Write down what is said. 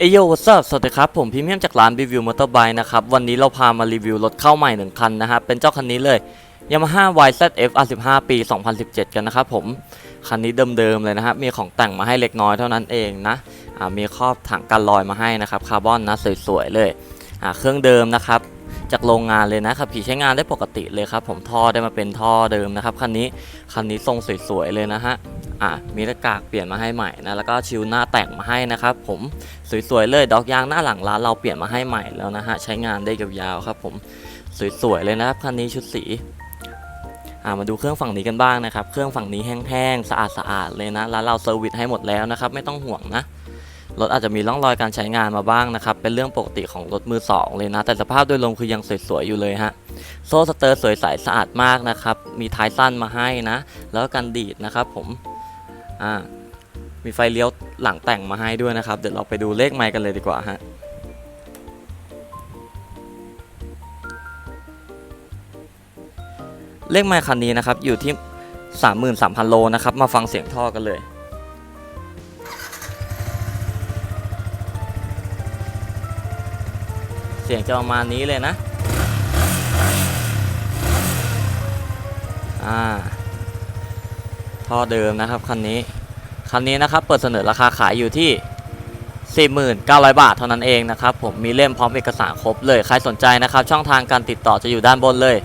เอโยวัสสวัสดีครับผมพิมพ์เมียมจากร้านรีวิวมอเตอร์ไบค์นะครับ วันนี้เราพามารีวิวรถเข้าใหม่หนึ่งคันนะฮะเป็นเจ้าคันนี้เลย Yamaha YZF R15 ปี 2017 กันนะครับผม คันนี้เดิมๆเลยนะครับมีของแต่งมาให้เล็กน้อยเท่านั้นเองนะอ่ามีครอบถังกันลอยมาให้นะครับคาร์บอนนะสวยๆเลยอ่าเครื่องเดิมนะครับจากโรงงานเลยนะขับขี่ใช้งานได้ปกติเลยครับผมท่อได้มาเป็นท่อเดิมนะครับคันนี้คันนี้ทรงสวยๆเลยนะฮะ อะมีหน้ากากเปลี่ยนมาให้ใหม่นะแล้วก็ชิวหน้าแต่งมาให้นะครับผมสวยๆเลยดอกยางหน้าหลังร้านเราเปลี่ยนมาให้ใหม่แล้วนะฮะใช้งานได้ยาวๆครับผมสวยๆเลยนะครับคันนี้ชุดสีอ่ามาดูเครื่องฝั่งนี้กันบ้างนะครับ เครื่องฝั่งนี้แห้งๆ สะอาดๆ เลยนะ ร้านเราเซอร์วิสให้หมดแล้วนะครับ ไม่ต้องห่วงนะ รถอาจจะมีร่องรอยการใช้งานมาบ้างนะครับ เป็นเรื่องปกติของรถมือสองเลยนะ แต่สภาพโดยรวมคือยังสวยๆ อยู่เลยฮะ โซ่สเตอร์สวยใสสะอาดมากนะครับ มีท้ายสั้นมาให้นะ แล้วก็กันดีดนะครับผม อ่ามีไฟเลี้ยวหลังแต่งมาให้ด้วยนะครับ เดี๋ยวเราไปดูเลขไมค์กันเลยดีกว่าฮะเลขไมค์คันนี้นะครับอยู่ที่ 33,000 โลนะครับ มาฟังเสียงท่อกันเลยเสียงจะประมาณนี้เลยนะ อ่า ท่อเดิมนะครับคันนี้คันนี้นะครับเปิดเสนอราคาขายอยู่ที่49,000 บาทเท่านั้นเองนะครับผมมีเล่มพร้อมเอกสารครบเลยใครสนใจนะครับช่องทางการติดต่อจะอยู่ด้านบนเลย